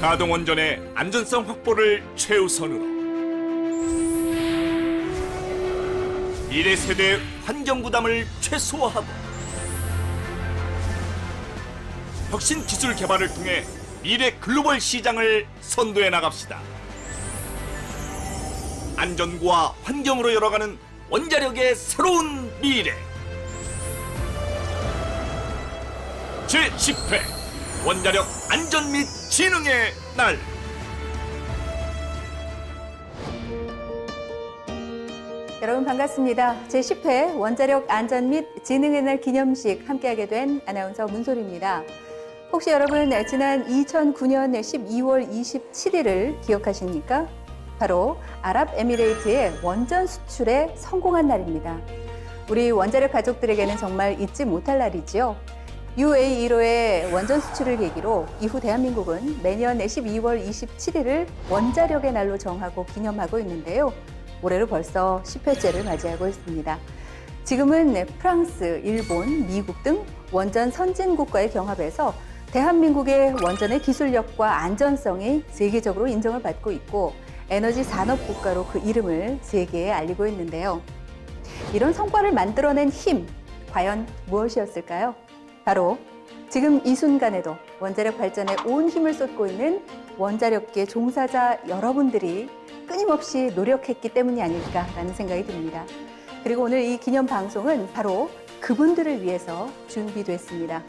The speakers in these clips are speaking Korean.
가동 원전의 안전성 확보를 최우선으로 미래 세대의 환경 부담을 최소화하고 혁신 기술 개발을 통해 미래 글로벌 시장을 선도해 나갑시다. 안전과 환경으로 열어가는 원자력의 새로운 미래. 제10회 원자력 안전 및 진흥의 날. 여러분 반갑습니다. 제10회 원자력 안전 및 진흥의 날 기념식 함께하게 된 아나운서 문솔입니다. 혹시 여러분 지난 2009년 12월 27일을 기억하십니까? 바로 아랍에미레이트의 원전 수출에 성공한 날입니다. 우리 원자력 가족들에게는 정말 잊지 못할 날이지요. UA 1호의 원전 수출을 계기로 이후 대한민국은 매년 12월 27일을 원자력의 날로 정하고 기념하고 있는데요. 올해로 벌써 10회째를 맞이하고 있습니다. 지금은 프랑스, 일본, 미국 등 원전 선진국과의 경합에서 대한민국의 원전의 기술력과 안전성이 세계적으로 인정을 받고 있고 에너지 산업 국가로 그 이름을 세계에 알리고 있는데요. 이런 성과를 만들어낸 힘, 과연 무엇이었을까요? 바로 지금 이 순간에도 원자력 발전에 온 힘을 쏟고 있는 원자력계 종사자 여러분들이 끊임없이 노력했기 때문이 아닐까라는 생각이 듭니다. 그리고 오늘 이 기념 방송은 바로 그분들을 위해서 준비됐습니다.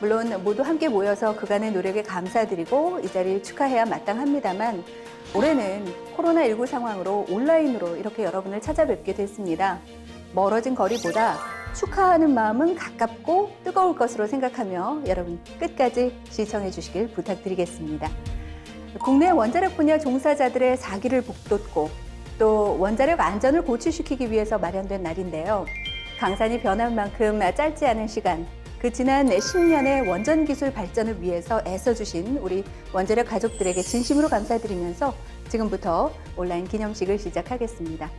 물론 모두 함께 모여서 그간의 노력에 감사드리고 이 자리를 축하해야 마땅합니다만 올해는 코로나19 상황으로 온라인으로 이렇게 여러분을 찾아뵙게 됐습니다. 멀어진 거리보다 축하하는 마음은 가깝고 뜨거울 것으로 생각하며 여러분 끝까지 시청해 주시길 부탁드리겠습니다. 국내 원자력 분야 종사자들의 사기를 북돋고 또 원자력 안전을 고취시키기 위해서 마련된 날인데요. 강산이 변한 만큼 짧지 않은 시간, 그 지난 10년의 원전 기술 발전을 위해서 애써주신 우리 원자력 가족들에게 진심으로 감사드리면서 지금부터 온라인 기념식을 시작하겠습니다.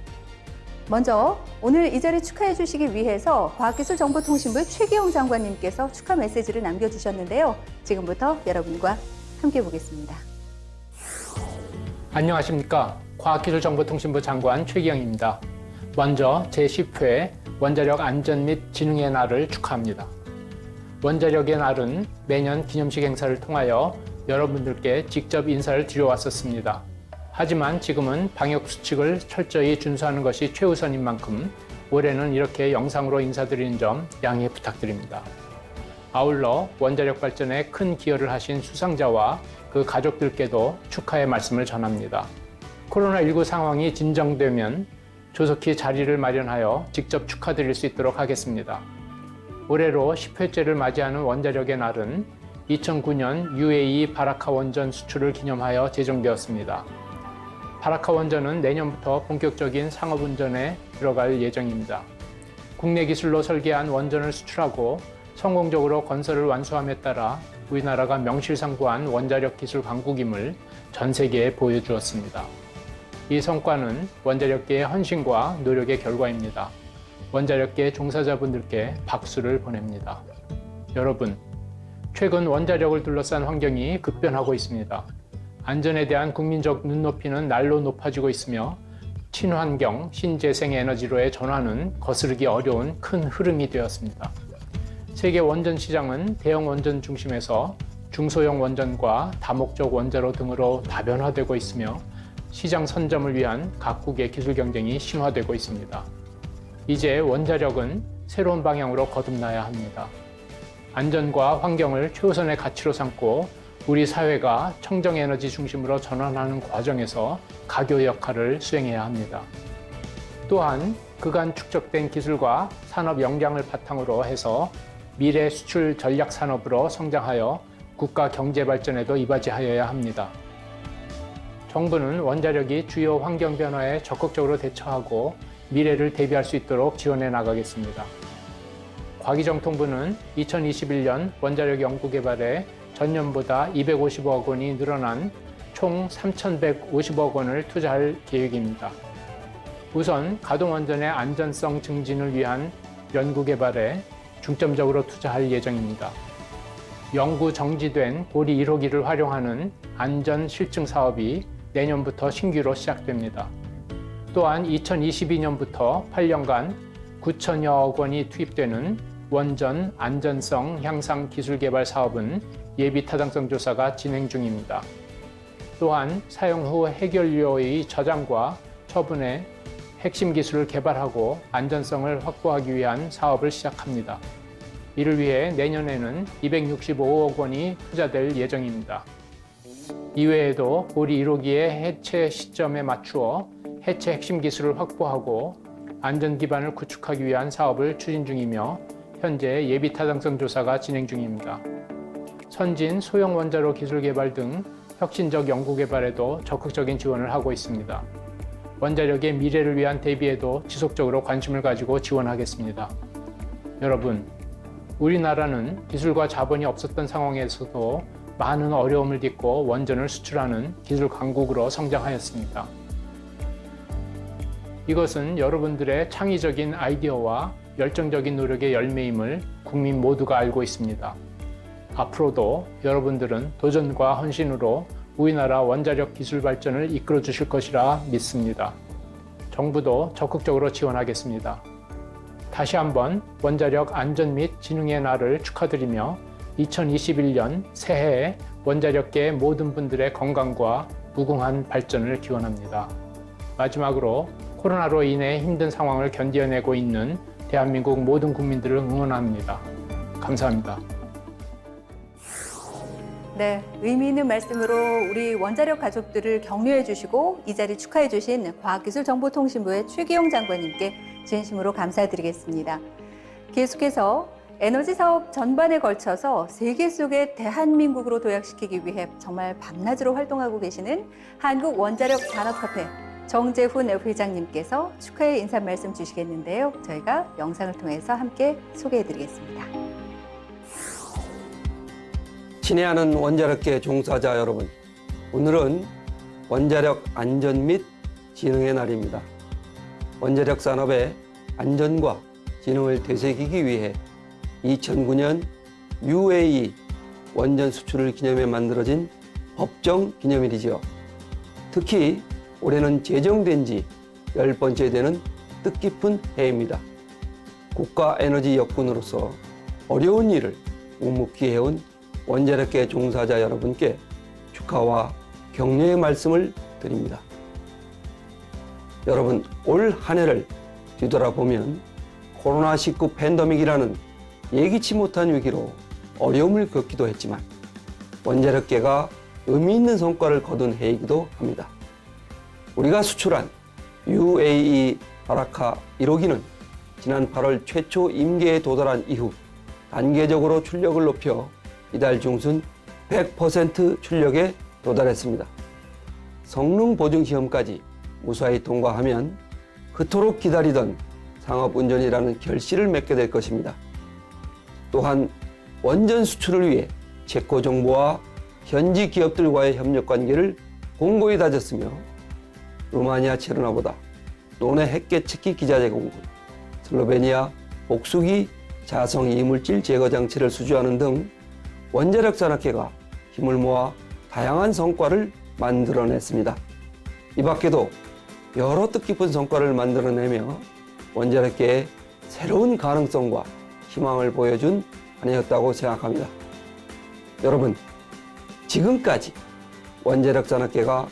먼저 오늘 이 자리 축하해 주시기 위해서 과학기술정보통신부 최기용 장관님께서 축하 메시지를 남겨주셨는데요. 지금부터 여러분과 함께 보겠습니다. 안녕하십니까. 과학기술정보통신부 장관 최기영입니다. 먼저 제10회 원자력 안전 및 진흥의 날을 축하합니다. 원자력의 날은 매년 기념식 행사를 통하여 여러분들께 직접 인사를 드려왔었습니다. 하지만 지금은 방역 수칙을 철저히 준수하는 것이 최우선인 만큼 올해는 이렇게 영상으로 인사드리는 점 양해 부탁드립니다. 아울러 원자력 발전에 큰 기여를 하신 수상자와 그 가족들께도 축하의 말씀을 전합니다. 코로나19 상황이 진정되면 조속히 자리를 마련하여 직접 축하드릴 수 있도록 하겠습니다. 올해로 10회째를 맞이하는 원자력의 날은 2009년 UAE 바라카 원전 수출을 기념하여 제정되었습니다. 바라카 원전은 내년부터 본격적인 상업 운전에 들어갈 예정입니다. 국내 기술로 설계한 원전을 수출하고 성공적으로 건설을 완수함에 따라 우리나라가 명실상부한 원자력 기술 강국임을 전 세계에 보여주었습니다. 이 성과는 원자력계의 헌신과 노력의 결과입니다. 원자력계 종사자분들께 박수를 보냅니다. 여러분, 최근 원자력을 둘러싼 환경이 급변하고 있습니다. 안전에 대한 국민적 눈높이는 날로 높아지고 있으며 친환경, 신재생 에너지로의 전환은 거스르기 어려운 큰 흐름이 되었습니다. 세계 원전 시장은 대형 원전 중심에서 중소형 원전과 다목적 원자로 등으로 다변화되고 있으며 시장 선점을 위한 각국의 기술 경쟁이 심화되고 있습니다. 이제 원자력은 새로운 방향으로 거듭나야 합니다. 안전과 환경을 최우선의 가치로 삼고 우리 사회가 청정 에너지 중심으로 전환하는 과정에서 가교 역할을 수행해야 합니다. 또한 그간 축적된 기술과 산업 역량을 바탕으로 해서 미래 수출 전략 산업으로 성장하여 국가 경제 발전에도 이바지하여야 합니다. 정부는 원자력이 주요 환경 변화에 적극적으로 대처하고 미래를 대비할 수 있도록 지원해 나가겠습니다. 과기정통부는 2021년 원자력 연구 개발에 전년보다 250억 원이 늘어난 총 3,150억 원을 투자할 계획입니다. 우선 가동원전의 안전성 증진을 위한 연구개발에 중점적으로 투자할 예정입니다. 영구 정지된 보리 1호기를 활용하는 안전 실증 사업이 내년부터 신규로 시작됩니다. 또한 2022년부터 8년간 9천여억 원이 투입되는 원전 안전성 향상 기술 개발 사업은 예비 타당성 조사가 진행 중입니다. 또한 사용 후 해결료의 저장과 처분에 핵심 기술을 개발하고 안전성을 확보하기 위한 사업을 시작합니다. 이를 위해 내년에는 265억 원이 투자될 예정입니다. 이외에도 보리 1호기의 해체 시점에 맞추어 해체 핵심 기술을 확보하고 안전 기반을 구축하기 위한 사업을 추진 중이며 현재 예비 타당성 조사가 진행 중입니다. 선진 소형 원자로 기술 개발 등 혁신적 연구 개발에도 적극적인 지원을 하고 있습니다. 원자력의 미래를 위한 대비에도 지속적으로 관심을 가지고 지원하겠습니다. 여러분, 우리나라는 기술과 자본이 없었던 상황에서도 많은 어려움을 딛고 원전을 수출하는 기술 강국으로 성장하였습니다. 이것은 여러분들의 창의적인 아이디어와 열정적인 노력의 열매임을 국민 모두가 알고 있습니다. 앞으로도 여러분들은 도전과 헌신으로 우리나라 원자력 기술 발전을 이끌어 주실 것이라 믿습니다. 정부도 적극적으로 지원하겠습니다. 다시 한번 원자력 안전 및 진흥의 날을 축하드리며 2021년 새해에 원자력계 모든 분들의 건강과 무궁한 발전을 기원합니다. 마지막으로 코로나로 인해 힘든 상황을 견뎌내고 있는 대한민국 모든 국민들을 응원합니다. 감사합니다. 네, 의미 있는 말씀으로 우리 원자력 가족들을 격려해 주시고 이 자리 축하해 주신 과학기술정보통신부의 최기용 장관님께 진심으로 감사드리겠습니다. 계속해서 에너지 사업 전반에 걸쳐서 세계 속의 대한민국으로 도약시키기 위해 정말 밤낮으로 활동하고 계시는 한국원자력산업협회 정재훈 회장님께서 축하의 인사 말씀 주시겠는데요. 저희가 영상을 통해서 함께 소개해 드리겠습니다. 친애하는 원자력계 종사자 여러분, 오늘은 원자력 안전 및 진흥의 날입니다. 원자력 산업의 안전과 진흥을 되새기기 위해 2009년 UAE 원전 수출을 기념해 만들어진 법정 기념일이지요. 특히 올해는 제정된 지 열 번째 되는 뜻깊은 해입니다. 국가 에너지 역군으로서 어려운 일을 묵묵히 해온 원자력계 종사자 여러분께 축하와 격려의 말씀을 드립니다. 여러분, 올 한 해를 뒤돌아보면 코로나19 팬데믹이라는 예기치 못한 위기로 어려움을 겪기도 했지만 원자력계가 의미 있는 성과를 거둔 해이기도 합니다. 우리가 수출한 UAE 바라카 1호기는 지난 8월 최초 임계에 도달한 이후 단계적으로 출력을 높여 이달 중순 100% 출력에 도달했습니다. 성능 보증 시험까지 무사히 통과하면 그토록 기다리던 상업 운전이라는 결실을 맺게 될 것입니다. 또한 원전 수출을 위해 체코 정부와 현지 기업들과의 협력 관계를 공고히 다졌으며 루마니아 체르나보다 논해 핵개척기 기자 제공군, 슬로베니아 복수기 자성 이물질 제거 장치를 수주하는 등 원자력 산업계가 힘을 모아 다양한 성과를 만들어냈습니다. 이 밖에도 여러 뜻깊은 성과를 만들어내며 원자력계의 새로운 가능성과 희망을 보여준 한 해였다고 생각합니다. 여러분, 지금까지 원자력 산업계가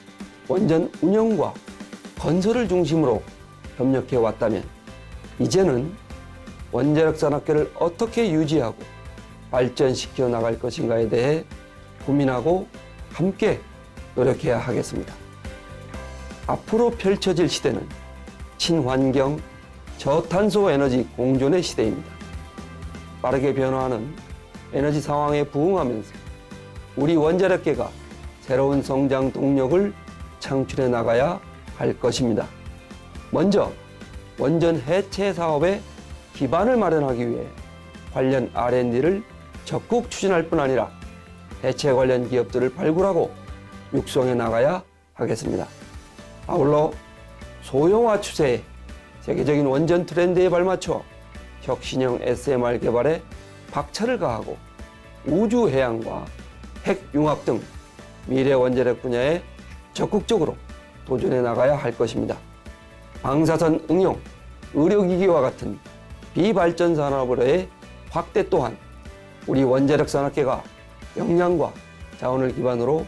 원전 운영과 건설을 중심으로 협력해 왔다면 이제는 원자력 산업계를 어떻게 유지하고 발전시켜 나갈 것인가에 대해 고민하고 함께 노력해야 하겠습니다. 앞으로 펼쳐질 시대는 친환경, 저탄소 에너지 공존의 시대입니다. 빠르게 변화하는 에너지 상황에 부응하면서 우리 원자력계가 새로운 성장 동력을 창출해 나가야 할 것입니다. 먼저 원전 해체 사업의 기반을 마련하기 위해 관련 R&D를 적극 추진할 뿐 아니라 해체 관련 기업들을 발굴하고 육성해 나가야 하겠습니다. 아울러 소형화 추세에 세계적인 원전 트렌드에 발맞춰 혁신형 SMR 개발에 박차를 가하고 우주 해양과 핵융합 등 미래 원자력 분야에 적극적으로 도전해 나가야 할 것입니다. 방사선 응용, 의료기기와 같은 비발전 산업으로의 확대 또한 우리 원자력 산업계가 역량과 자원을 기반으로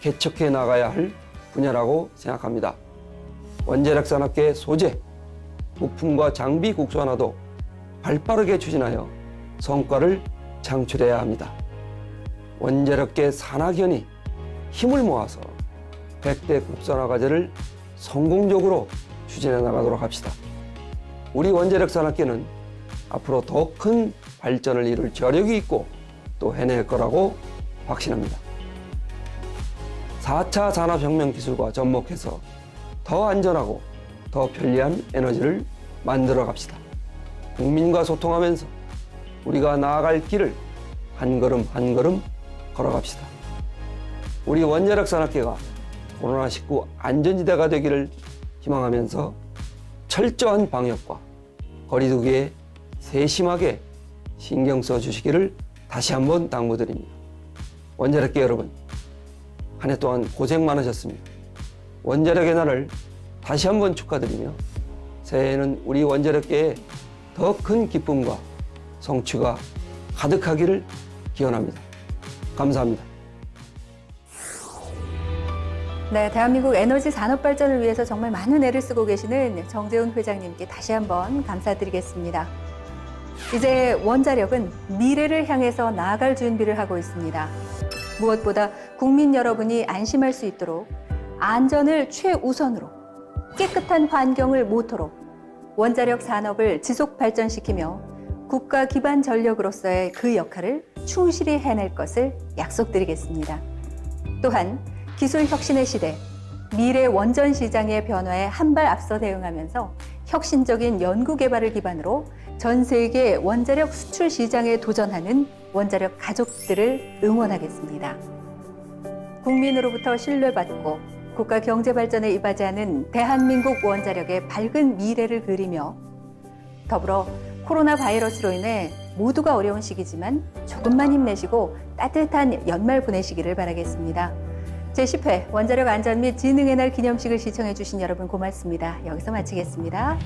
개척해 나가야 할 분야라고 생각합니다. 원자력 산업계 소재, 부품과 장비 국산화도 발빠르게 추진하여 성과를 창출해야 합니다. 원자력계 산학연이 힘을 모아서 100대 국산화 과제를 성공적으로 추진해 나가도록 합시다. 우리 원자력 산업계는 앞으로 더 큰 발전을 이룰 저력이 있고 또 해낼 거라고 확신합니다. 4차 산업혁명 기술과 접목해서 더 안전하고 더 편리한 에너지를 만들어 갑시다. 국민과 소통하면서 우리가 나아갈 길을 한 걸음 한 걸음 걸어갑시다. 우리 원자력 산업계가 코로나19 안전지대가 되기를 희망하면서 철저한 방역과 거리두기에 세심하게 신경 써 주시기를 다시 한번 당부드립니다. 원자력계 여러분, 한 해 동안 고생 많으셨습니다. 원자력의 날을 다시 한번 축하드리며 새해에는 우리 원자력계에 더 큰 기쁨과 성취가 가득하기를 기원합니다. 감사합니다. 네, 대한민국 에너지 산업 발전을 위해서 정말 많은 애를 쓰고 계시는 정재훈 회장님께 다시 한번 감사드리겠습니다. 이제 원자력은 미래를 향해서 나아갈 준비를 하고 있습니다. 무엇보다 국민 여러분이 안심할 수 있도록 안전을 최우선으로 깨끗한 환경을 모토로 원자력 산업을 지속 발전시키며 국가 기반 전력으로서의 그 역할을 충실히 해낼 것을 약속드리겠습니다. 또한 기술 혁신의 시대, 미래 원전 시장의 변화에 한 발 앞서 대응하면서 혁신적인 연구 개발을 기반으로 전 세계 원자력 수출 시장에 도전하는 원자력 가족들을 응원하겠습니다. 국민으로부터 신뢰받고 국가 경제 발전에 이바지하는 대한민국 원자력의 밝은 미래를 그리며 더불어 코로나 바이러스로 인해 모두가 어려운 시기지만 조금만 힘내시고 따뜻한 연말 보내시기를 바라겠습니다. 제10회 원자력 안전 및 지능의 날 기념식을 시청해주신 여러분 고맙습니다. 여기서 마치겠습니다.